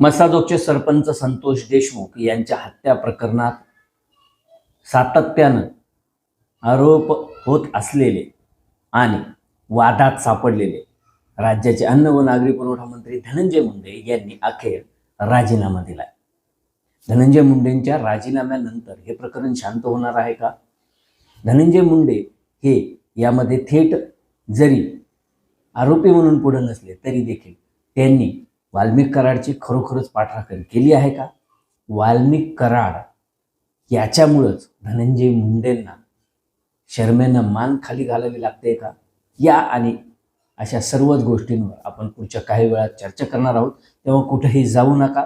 मसाजोगचे सरपंच संतोष देशमुख यांच्या हत्या प्रकरणात सातत्यानं आरोप होत असलेले आणि वादात सापडलेले राज्याचे अन्न व नागरी पुरवठा मंत्री धनंजय मुंडे यांनी अखेर राजीनामा दिलाय. धनंजय मुंडेंच्या राजीनाम्यानंतर हे प्रकरण शांत होणार आहे का? धनंजय मुंडे हे यामध्ये थेट जरी आरोपी म्हणून पुढे नसले तरी देखील त्यांनी वाल्मिक कराडची खरोखरच पाठराखण केली आहे का? वाल्मिक कराड याच्यामुळंच धनंजय मुंडेंना शर्मेनं मान खाली घालावी लागते का? या आणि अशा सर्वच गोष्टींवर आपण पुढच्या काही वेळात चर्चा करणार आहोत. तेव्हा कुठेही जाऊ नका.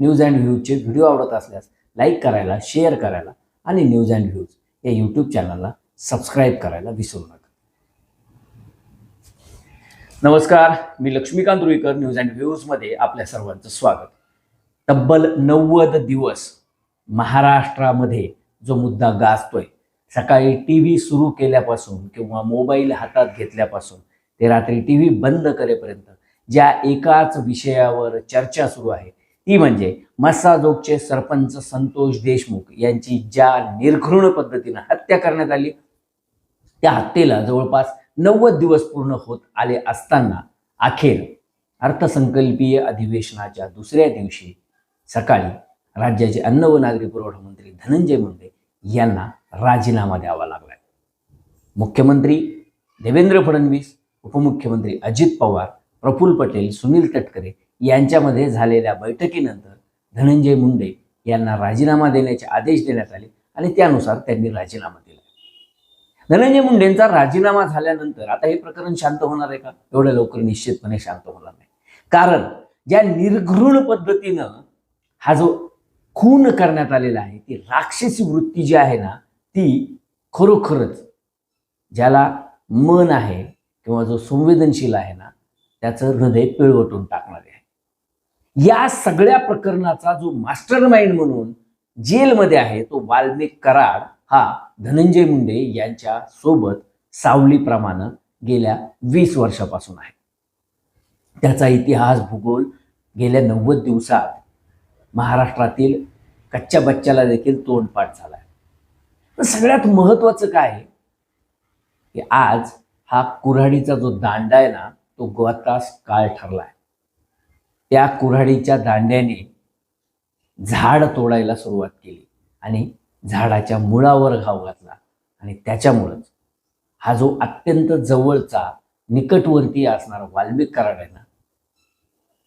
न्यूज अँड व्ह्यूजचे व्हिडिओ आवडत असल्यास लाईक करायला शेअर करायला आणि न्यूज अँड व्ह्यूज या यूट्यूब चॅनलला सबस्क्राईब करायला विसरू नका. नमस्कार मी लक्ष्मीकांत रुईकर न्यूज अँड व्ह्यूजमध्ये आपल्या सर्वांचं स्वागत. तब्बल नव्वद दिवस महाराष्ट्रामध्ये जो मुद्दा गाजतोय सकाळी टी व्ही सुरू केल्यापासून किंवा मोबाईल हातात घेतल्यापासून ते रात्री टी व्ही बंद करेपर्यंत ज्या एकाच विषयावर चर्चा सुरू आहे ती म्हणजे मस्साजोगचे सरपंच संतोष देशमुख यांची ज्या निर्घृण पद्धतीनं हत्या करण्यात आली त्या हत्येला जवळपास नव्वद दिवस पूर्ण होत आले असताना अखेर अर्थसंकल्पीय अधिवेशनाच्या दुसऱ्या दिवशी सकाळी राज्याचे अन्न व नागरी पुरवठा मंत्री धनंजय मुंडे यांना राजीनामा द्यावा लागलाय मुख्यमंत्री देवेंद्र फडणवीस उपमुख्यमंत्री अजित पवार प्रफुल्ल पटेल सुनील तटकरे यांच्यामध्ये झालेल्या बैठकीनंतर धनंजय मुंडे यांना राजीनामा देण्याचे आदेश देण्यात आले आणि त्यानुसार त्यांनी राजीनामा दिला. धनंजय मुंडेंचा राजीनामा झाल्यानंतर आता हे प्रकरण शांत होणार आहे का? एवढ्या लवकर निश्चितपणे शांत होणार नाही. कारण ज्या निर्घृण पद्धतीनं हा जो खून करण्यात आलेला आहे ती राक्षसी वृत्ती जी आहे ना ती खरोखरच ज्याला मन आहे किंवा जो संवेदनशील आहे ना त्याचं हृदय पिळवटून टाकणारे आहे. या सगळ्या प्रकरणाचा जो मास्टर माइंड म्हणून जेलमध्ये आहे तो वाल्मिक कराड हा धनंजय मुंडे यांच्या सोबत सावलीप्रमाणे गेल्या वीस वर्षापासून आहे. त्याचा इतिहास भूगोल गेल्या नव्वद दिवसात महाराष्ट्रातील कच्च्या बच्च्याला देखील तोंडपाठ झाला आहे. पण सगळ्यात महत्त्वाचं काय आहे? की आज हा कुऱ्हाडीचा जो दांडा आहे ना तो गोतास काळ ठरला आहे. त्या कुऱ्हाडीच्या दांड्याने झाड तोडायला सुरुवात केली आणि झाडाच्या मुळावर घाव घातला. आणि त्याच्यामुळंच हा जो अत्यंत जवळचा निकटवर्ती असणारा वाल्मिक कराड आहे ना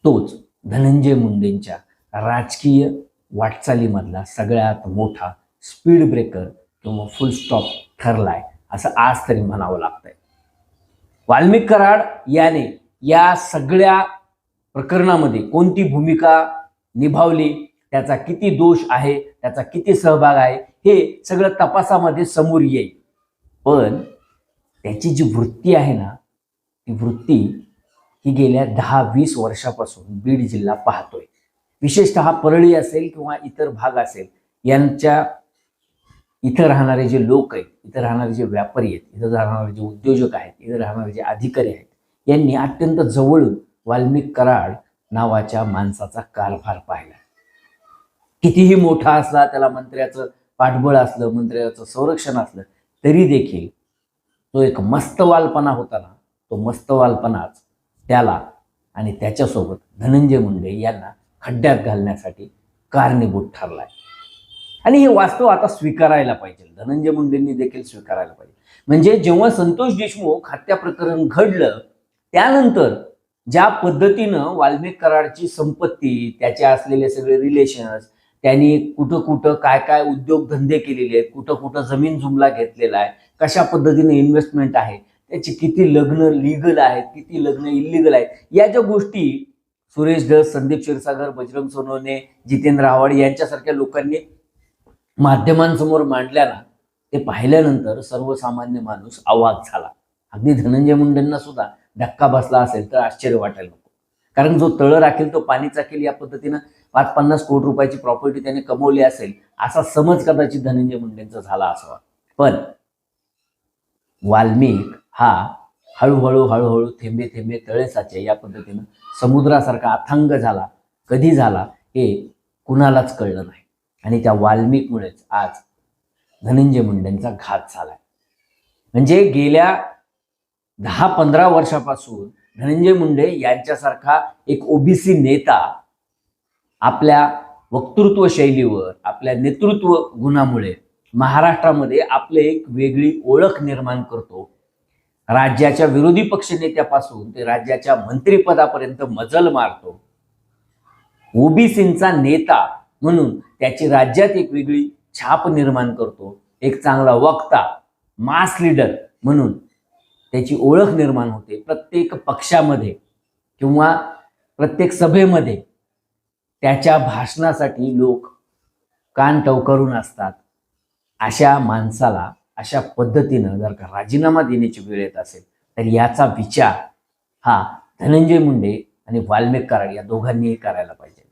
तोच धनंजय मुंडेंच्या राजकीय वाटचालीमधला सगळ्यात मोठा स्पीड ब्रेकर किंवा फुल स्टॉप ठरलाय असं आज तरी म्हणावं लागतंय. वाल्मिक कराड याने या सगळ्या प्रकरणामध्ये कोणती भूमिका निभावली? त्याचा किती दोष आहे त्याचा किती सहभाग आहे हे सगळं तपासामध्ये समोर येईल. पण त्याची जी वृत्ती आहे ना ती वृत्ती ही गेल्या दहा वीस वर्षापासून बीड जिल्हा पाहतोय. विशेषतः परळी असेल किंवा इतर भाग असेल यांच्या इथं राहणारे जे लोक आहेत इथं राहणारे जे व्यापारी आहेत इथं राहणारे जे उद्योजक आहेत इथं राहणारे जे अधिकारी आहेत यांनी अत्यंत जवळून वाल्मिक कराड नावाच्या माणसाचा कारभार पाहिला. कितीही मोठा असला त्याला मंत्र्याचं पाठबळ असलं मंत्र्याचं संरक्षण असलं तरी देखील तो एक मस्तवालपणा होता ना तो मस्तवालपणाच त्याला आणि त्याच्यासोबत धनंजय मुंडे यांना खड्ड्यात घालण्यासाठी कारणीभूत ठरलाय. आणि हे वास्तव आता स्वीकारायला पाहिजे. धनंजय मुंडेंनी देखील स्वीकारायला पाहिजे. म्हणजे जेव्हा संतोष देशमुख हत्या प्रकरण घडलं त्यानंतर ज्या पद्धतीनं वाल्मिक कराडची संपत्ती त्याचे असलेले सगळे रिलेशन्स त्यांनी कुठं कुठं काय काय उद्योगधंदे केलेले आहेत कुठं कुठं जमीन जुमला घेतलेला आहे कशा पद्धतीने इन्व्हेस्टमेंट आहे त्याची किती लग्न लिगल आहेत किती लग्न इलिगल आहेत या ज्या गोष्टी सुरेश धस संदीप क्षीरसागर बजरंग सोनवणे जितेंद्र आव्हाड यांच्यासारख्या लोकांनी माध्यमांसमोर मांडल्या ना ते पाहिल्यानंतर सर्वसामान्य माणूस आवाज झाला. अगदी धनंजय मुंडेंना सुद्धा धक्का बसला असेल तर आश्चर्य वाटायला नको. कारण जो तळ राखेल तो पाणी चाकेल या पद्धतीनं पाच पन्नास कोटी रुपयाची प्रॉपर्टी त्याने कमवली असेल असा समज कदाचित धनंजय मुंडेंचा झाला असावा पण वाल्मिक हा हळूहळू हळूहळू थेंबे थेंबे तळे साचे या पद्धतीनं समुद्रासारखा अथांग झाला. कधी झाला हे कुणालाच कळलं नाही. आणि त्या वाल्मिकमुळेच आज धनंजय मुंडेंचा घात झालाय. म्हणजे गेल्या दहा पंधरा वर्षापासून धनंजय मुंडे यांच्यासारखा एक ओबीसी नेता आपल्या वक्तृत्व शैलीवर आपल्या नेतृत्व गुणामुळे महाराष्ट्रामध्ये आपले एक वेगळी ओळख निर्माण करतो. राज्याच्या विरोधी पक्षनेत्यापासून ते राज्याच्या मंत्रिपदापर्यंत मजल मारतो. ओबीसींचा नेता म्हणून त्याची राज्यात एक वेगळी छाप निर्माण करतो. एक चांगला वक्ता मास लीडर म्हणून त्याची ओळख निर्माण होते प्रत्येक पक्षामध्ये किंवा प्रत्येक सभेमध्ये. त्याच्या भाषणासाठी लोक कान टवकारून असतात. अशा माणसाला अशा पद्धतीनं जर का राजीनामा देण्याची वेळ येत असेल तर याचा विचार हा धनंजय मुंडे आणि वाल्मिक कराड या दोघांनीही करायला पाहिजे.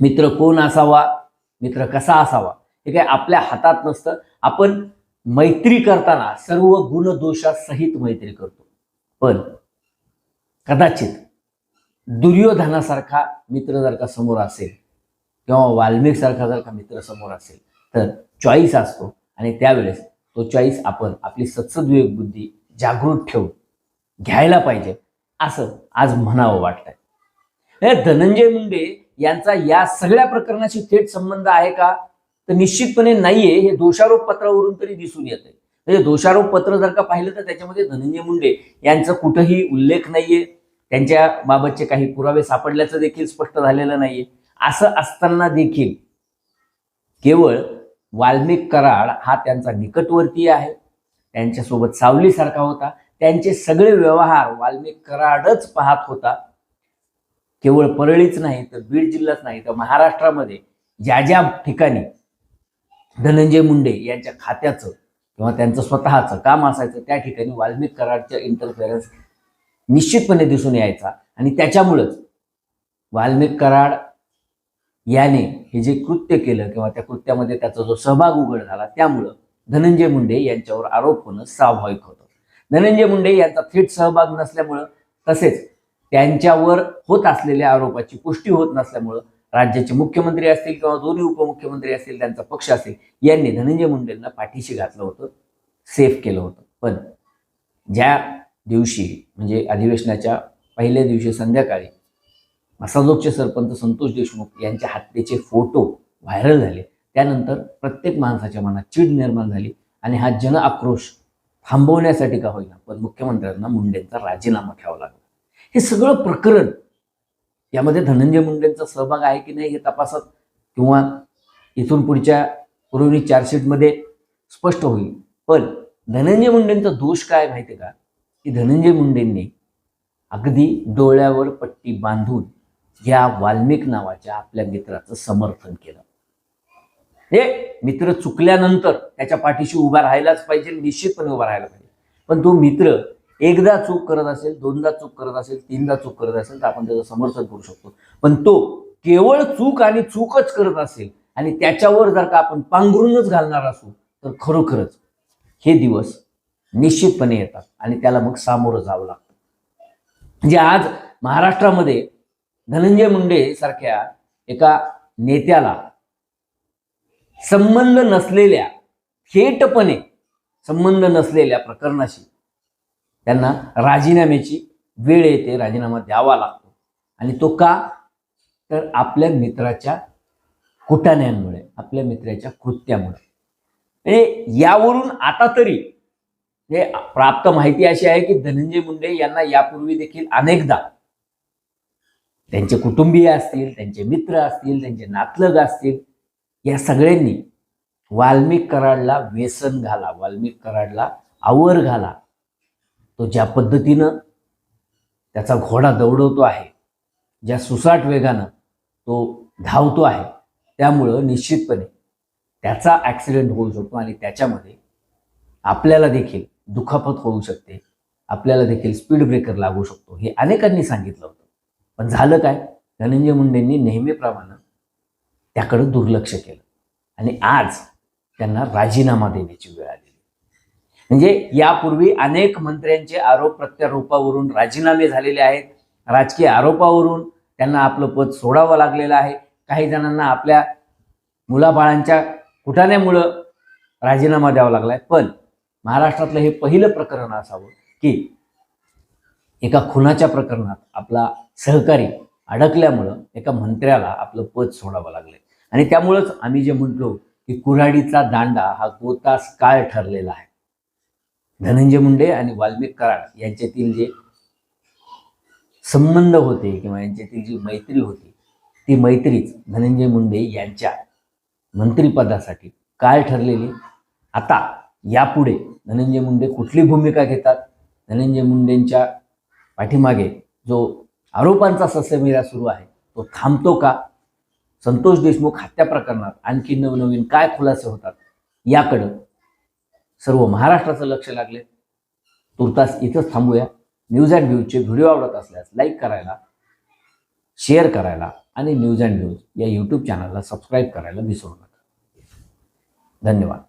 मित्र कोण असावा? मित्र कसा असावा? हे काय आपल्या हातात नसतं. आपण मैत्री करताना सर्व गुणदोषासहित मैत्री करतो. पण कदाचित दुर्योधनासारखा मित्र जर का समोर असेल किंवा वाल्मिक सारखा जर का मित्र समोर असेल तर चॉईस असतो. आणि त्यावेळेस तो चॉईस आपण आपली सत्सद्विवेक बुद्धी जागृत ठेवून घ्यायला पाहिजे असं आज म्हणावं वाटतंय. हे धनंजय मुंडे यांचा या सगळ्या प्रकरणाशी थेट संबंध आहे का? तर निश्चितपणे नाहीये. हे दोषारोप पत्रावरून तरी दिसून येत आहे म्हणजे दोषारोप पत्र जर का पाहिलं तर त्याच्यामध्ये धनंजय मुंडे यांचं कुठंही उल्लेख नाहीये. त्यांच्या बाबतचे काही पुरावे सापडल्याचं देखील स्पष्ट झालेलं नाहीये. असं असताना देखील केवळ वाल्मिक कराड हा त्यांचा निकटवर्ती आहे. त्यांच्यासोबत सावलीसारखा होता. त्यांचे सगळे व्यवहार वाल्मिक कराडच पाहत होता. केवळ परळीच नाही तर बीड जिल्हाच नाही तर महाराष्ट्रामध्ये ज्या ज्या ठिकाणी धनंजय मुंडे यांच्या खात्याचं किंवा त्यांचं स्वतःचं काम असायचं त्या ठिकाणी वाल्मिक कराडच्या इंटरफेरन्स निश्चितपणे दिसून यायचा. आणि त्याच्यामुळंच वाल्मिक कराड याने हे जे कृत्य केलं किंवा त्या कृत्यामध्ये त्याचा जो सहभाग उघड झाला त्यामुळं धनंजय मुंडे यांच्यावर आरोप होणं स्वाभाविक होतं. धनंजय मुंडे यांचा थेट सहभाग नसल्यामुळं तसेच त्यांच्यावर होत असलेल्या आरोपाची पुष्टी होत नसल्यामुळं राज्याचे मुख्यमंत्री असतील किंवा दोन्ही उपमुख्यमंत्री असतील त्यांचा पक्ष असेल यांनी धनंजय मुंडेंना पाठीशी घातलं होतं सेफ केलं होतं. पण ज्या दिवशी म्हणजे अधिवेशनाच्या पहिल्या दिवशी संध्याकाळी मसाजोगचे सरपंच संतोष देशमुख यांच्या हत्येचे फोटो व्हायरल झाले. त्यानंतर प्रत्येक माणसाच्या मनात चीड निर्माण झाली आणि हा जन आक्रोश थांबवण्यासाठी का होईना पण मुख्यमंत्र्यांना मुंडेंचा राजीनामा घ्यावा लागला. हे सगळं प्रकरण यामध्ये धनंजय मुंडेंचा सहभाग आहे की नाही हे तपासत किंवा इथून पुढच्या पूर्वी चार्जशीटमध्ये स्पष्ट होईल. पण धनंजय मुंडेंचा दोष काय माहिती का? की धनंजय मुंडेंनी अगदी डोळ्यावर पट्टी बांधून या वाल्मिक नावाच्या आपल्या मित्राचं समर्थन केलं. हे मित्र चुकल्यानंतर त्याच्या पाठीशी उभा राहायलाच पाहिजे निश्चितपणे उभा राहायला पाहिजे. पण तो मित्र एकदा चूक करत असेल दोनदा चूक करत असेल तीनदा चूक करत असेल तर आपण त्याचं समर्थन करू शकतो. पण तो केवळ चूक आणि चूकच करत असेल आणि त्याच्यावर जर का आपण पांघरूनच घालणार असू तर खरोखरच हे दिवस निश्चितपणे येतात आणि त्याला मग सामोरं जावं लागतं. म्हणजे आज महाराष्ट्रामध्ये धनंजय मुंडे सारख्या एका नेत्याला संबंध नसलेल्या थेटपणे संबंध नसलेल्या प्रकरणाशी त्यांना राजीनाम्याची वेळ येते राजीनामा द्यावा लागतो. आणि तो का? तर आपल्या मित्राच्या कुटाण्यांमुळे आपल्या मित्राच्या कृत्यामुळे. म्हणजे यावरून आता तरी हे प्राप्त माहिती अशी आहे की धनंजय मुंडे यांना यापूर्वी देखील अनेकदा त्यांचे कुटुंबीय असतील त्यांचे मित्र असतील त्यांचे नातलग असतील या सगळ्यांनी वाल्मिक कराडला व्यसन घाला वाल्मिक कराडला आवर घाला. तो ज्या पद्धतीनं त्याचा घोडा दौडवतो आहे ज्या सुसाट वेगानं तो धावतो आहे त्यामुळं निश्चितपणे त्याचा ॲक्सिडेंट होऊ शकतो आणि त्याच्यामध्ये आपल्याला देखील दुखापत होऊ शकते. आपल्याला देखील स्पीड ब्रेकर लागू शकतो. हे अनेकांनी सांगितलं होतं. पण झालं काय? धनंजय मुंडेंनी नेहमीप्रमाणे त्याकडं दुर्लक्ष केलं. आणि आज त्यांना राजीनामा देण्याची वेळ आलेली. म्हणजे यापूर्वी अनेक मंत्र्यांचे आरोप प्रत्यारोपावरून राजीनामे झालेले आहेत. राजकीय आरोपावरून त्यांना आपलं पद सोडावं लागलेलं आहे. काही जणांना आपल्या मुलाबाळांच्या कुटाण्यामुळं राजीनामा द्यावा लागलाय. पण महाराष्ट्रातलं हे पहिलं प्रकरण असावं की एका खुनाच्या प्रकरणात आपला सहकारी अडकल्यामुळं एका मंत्र्याला आपलं पद सोडावं लागलंय. आणि त्यामुळंच आम्ही जे म्हटलो की कुऱ्हाडीचा दांडा हा गोतास काळ ठरलेला आहे. धनंजय मुंडे आणि वाल्मिक कराड यांच्यातील जे संबंध होते किंवा यांच्यातील जी मैत्री होती ती मैत्रीच धनंजय मुंडे यांच्या मंत्रिपदासाठी काय ठरलेली. आता यापुढे धनंजय मुंडे कुठली भूमिका घेतात? धनंजय मुंडेंच्या पाठीमागे जो आरोपांचा ससेमिरा सुरू आहे तो थांबतो का? संतोष देशमुख हत्या प्रकरणात आणखी नवनवीन काय खुलासे होतात? याकडं सर्व महाराष्ट्राचं लक्ष लागले. तुर्तास इथंच थांबूया. न्यूज अँड व्ह्यूजचे व्हिडिओ आवडत असल्यास लाईक करायला शेअर करायला आणि न्यूज अँड व्ह्यूज या यूट्यूब चॅनलला सबस्क्राईब करायला विसरू नका. धन्यवाद.